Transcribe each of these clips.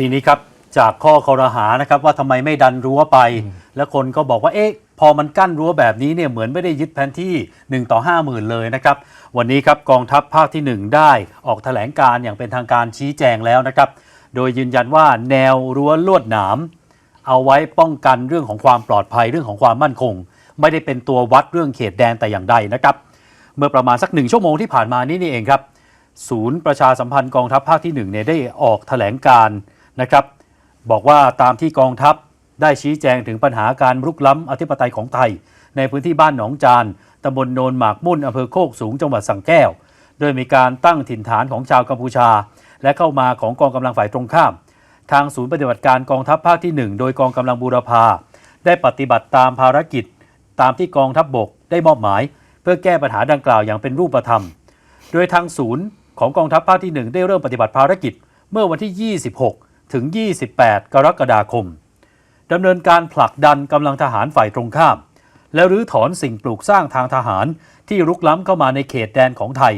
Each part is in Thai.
ทีนี้ครับจากข้อคอรหานะครับว่าทำไมไม่ดันรั้วไป แล้วคนก็บอกว่าเอ๊ะพอมันกั้นรั้วแบบนี้เนี่ยเหมือนไม่ได้ยึดแผนที่ 1 ต่อ 5 0,000 เลยนะครับ วันนี้ครับกองทัพภาคที่ 1 ได้ออกแถลงการอย่างเป็นทางการชี้แจงแล้วนะครับ โดยยืนยันว่าแนวรั้วลวดหนาม เอาไว้ป้องกันเรื่องของความปลอดภัยเรื่องของความมั่นคง ไม่ได้เป็นตัววัดเรื่องเขตแดนแต่อย่างใดนะครับ เมื่อประมาณสักหนึ่งชั่วโมงที่ผ่านมานี่นี่เองครับ ศูนย์ประชาสัมพันธ์กองทัพภาคที่1เนี่ยได้ออกแถลงการ นะครับ บอกว่าตามที่กองทัพได้ชี้แจงถึงปัญหาการรุกล้ำอธิปไตยของไทย ในพื้นที่บ้านหนองจานตำบลโนนหมากมุ่นอำเภอโคกสูงจังหวัดสังแก้ว โดยมีการตั้งถิ่นฐานของชาวกัมพูชา และเข้ามาของกองกำลังฝ่ายตรงข้าม ทางศูนย์ปฏิบัติการกองทัพภาคที่ 1 โดยกองกำลังบูรพาได้ปฏิบัติตามภารกิจ ตามที่กองทัพบบกได้มอบหมาย เพื่อแก้ปัญหาดังกล่าวอย่างเป็นรูปธรรม โดยทางศูนย์ของกองทัพภาคที่ 1 ได้เริ่มปฏิบัติภารกิจเมื่อวันที่ 26 ถึง 28 กรกฎาคมดำเนินการผลักดันกำลังทหารฝ่ายตรงข้าม และรื้อถอนสิ่งปลูกสร้างทางทหารที่รุกล้ำเข้ามาในเขตแดนของไทย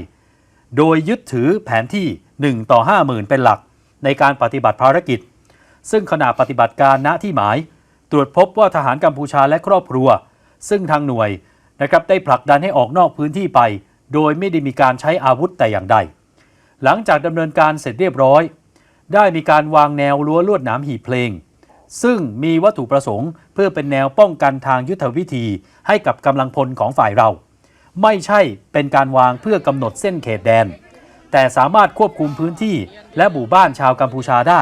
โดยยึดถือแผนที่ 1 ต่อ 50,000 เป็นหลักในการปฏิบัติภารกิจ ซึ่งขณะปฏิบัติการณที่หมาย ตรวจพบว่าทหารกัมพูชาและครอบครัว ซึ่งทางหน่วยนะครับได้ผลักดันให้ออกนอกพื้นที่ไป โดยไม่ได้มีการใช้อาวุธแต่อย่างใด หลังจากดำเนินการเสร็จเรียบร้อย ได้มีการวางแนวรั้วลวดหนามหีบเพลง ซึ่งมีวัตถุประสงค์ เพื่อเป็นแนวป้องกันทางยุทธวิธี ให้กับกำลังพลของฝ่ายเรา ไม่ใช่เป็นการวางเพื่อกำหนดเส้นเขตแดน แต่สามารถควบคุมพื้นที่ และหมู่บ้านชาวกัมพูชาได้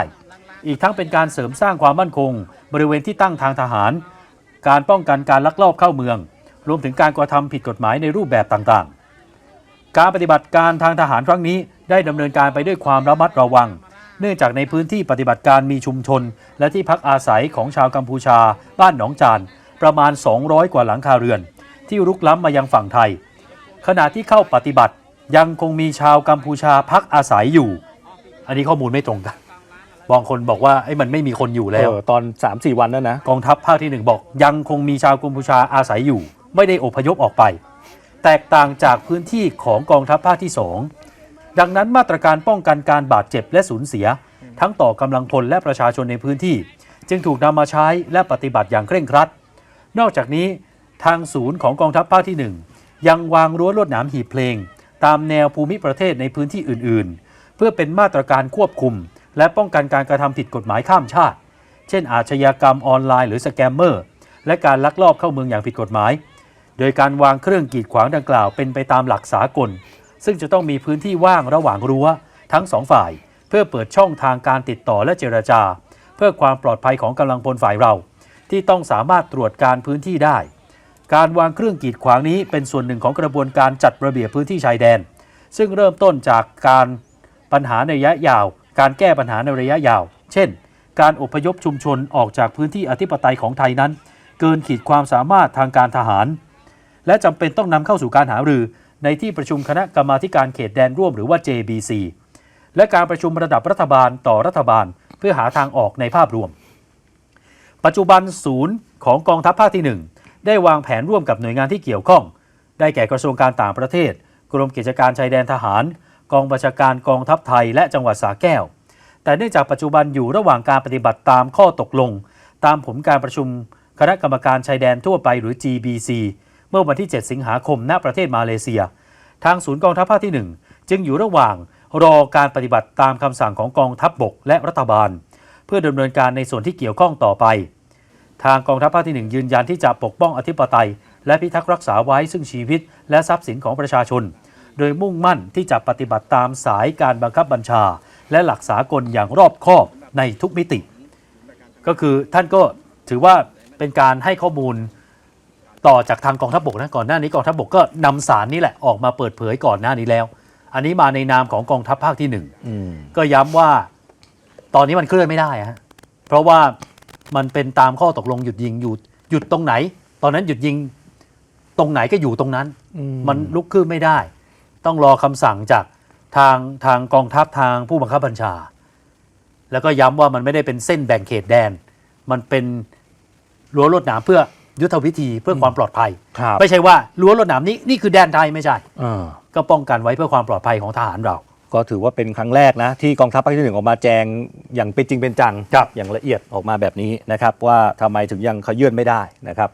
อีกทั้งเป็นการเสริมสร้างความมั่นคง บริเวณที่ตั้งทางทหาร การป้องกันการลักลอบเข้าเมือง รวมถึงการกระทำผิดกฎหมายในรูปแบบต่างๆ การปฏิบัติการทางทหารครั้งนี้ได้ดำเนินการไปด้วยความระมัดระวัง เนื่องจากในพื้นที่ปฏิบัติการมีชุมชน และที่พักอาศัยของชาวกัมพูชา บ้านหนองจานประมาณ 200 กว่าหลังคาเรือน ที่รุกล้ำมายังฝั่งไทย ขณะที่เข้าปฏิบัติยังคงมีชาวกัมพูชาพักอาศัยอยู่ อันนี้ข้อมูลไม่ตรงกันบางคนบอกว่าไอ้มันไม่มีคนอยู่แล้วเออตอน 3-4 วันนั่นนะกองทัพภาคที่หนึ่งบอก ยังคงมีชาวกัมพูชาอาศัยอยู่ ไม่ได้อพยพออกไป แตกต่างจากพื้นที่ของกองทัพภาคที่สอง ดังนั้นมาตรการป้องกันการบาดเจ็บและสูญเสีย ทั้งต่อกำลังพลและประชาชนในพื้นที่ จึงถูกนำมาใช้และปฏิบัติอย่างเคร่งครัด นอกจากนี้ ทางศูนย์ของกองทัพภาคที่หนึ่งยังวางรั้วลวดหนามหีบเพลง ตามแนวภูมิประเทศในพื้นที่อื่น ๆ เพื่อเป็นมาตรการควบคุม และป้องกันการกระทำผิดกฎหมายข้ามชาติ เช่น อาชญากรรมออนไลน์หรือสแกมเมอร์ และการลักลอบเข้าเมืองอย่างผิดกฎหมาย โดยการวางเครื่องกีดขวางดังกล่าวเป็นไปตามหลักสากล ซึ่งจะต้องมีพื้นที่ว่างระหว่างรั้วทั้งสองฝ่าย เพื่อเปิดช่องทางการติดต่อและเจรจา เพื่อความปลอดภัยของกำลังพลฝ่ายเรา ที่ต้องสามารถตรวจการพื้นที่ได้ การวางเครื่องกีดขวางนี้เป็นส่วนหนึ่งของกระบวนการจัดระเบียบพื้นที่ชายแดน ซึ่งเริ่มต้นจากการปัญหาในระยะยาว การแก้ปัญหาในระยะยาว เช่น การอพยพชุมชนออกจากพื้นที่อธิปไตยของไทยนั้น เกินขีดความสามารถทางการทหาร และจำเป็นต้องนำเข้าสู่การหารือ ในที่ประชุมคณะกรรมาการเขตแดนร่วมหรือว่า JBC และการประชุมระดับรัฐบาลต่อรัฐบาล เพื่อหาทางออกในภาพรวม ปัจจุบันศูนย์ของกองทัพภาคที่ 1 ได้วางแผนร่วมกับหน่วยงานที่เกี่ยวข้อง ได้แก่กระทรวงการต่างประเทศ กรมกิจการชายแดนทหาร กองบัญชาการกองทัพไทย และจังหวัดสระแก้ว แต่เนื่องจากปัจจุบันอยู่ระหว่างการปฏิบัติตามข้อตกลง ตามผลการประชุมคณะกรรมการชายแดนทั่วไปหรือ GBC เมื่อวันที่ 7 สิงหาคมณประเทศมาเลเซีย ทางศูนย์กองทัพภาคที่ 1 จึงอยู่ระหว่างรอการปฏิบัติตามคำสั่งของกองทัพบบกและรัฐบาล เพื่อดำเนินการในส่วนที่เกี่ยวข้องต่อไป ทางกองทัพภาคที่ 1 ยืนยันที่จะปกป้องอธิปไตย และพิทักษ์รักษาไว้ซึ่งชีวิต และทรัพย์สินของประชาชน โดยมุ่งมั่นที่จะปฏิบัติตามสายการบังคับบัญชา และหลักสากลอย่างรอบคอบในทุกมิติ ก็คือท่านก็ถือว่าเป็นการให้ข้อมูล ต่อจากทางกองทัพบกนะก่อนหน้านี้กองทัพบกก็นำสารนี้แหละออกมาเปิดเผยก่อนหน้านี้แล้ว อันนี้มาในนามของกองทัพภาคที่หนึ่งอืมก็ย้ำว่าตอนนี้มันเคลื่อนไม่ได้อะฮะเพราะว่ามันเป็นตามข้อตกลงหยุดยิงอยู่หยุดตรงไหน ตอนนั้นหยุดยิงตรงไหนก็อยู่ตรงนั้นอืมมันลุกขึ้นไม่ได้ ต้องรอคำสั่งจากทางทางกองทัพทางผู้บังคับบัญชา แล้วก็ย้ำว่ามันไม่ได้เป็นเส้นแบ่งเขตแดน มันเป็นรั้วลวดหนามเพื่อ ยุทธวิธีเพื่อความปลอดภัย ครับไม่ใช่ว่ารั้วลวดหนามนี้นี่คือแดนไทยไม่ใช่ เออก็ป้องกันไว้เพื่อความปลอดภัยของทหารเรา ก็ถือว่าเป็นครั้งแรกนะ ที่กองทัพภาคที่หนึ่งออกมาแจงอย่างเป็นจริงเป็นจัง ครับ อย่างละเอียดออกมาแบบนี้นะครับ ว่าทำไมถึงยังขยื่นไม่ได้นะครับ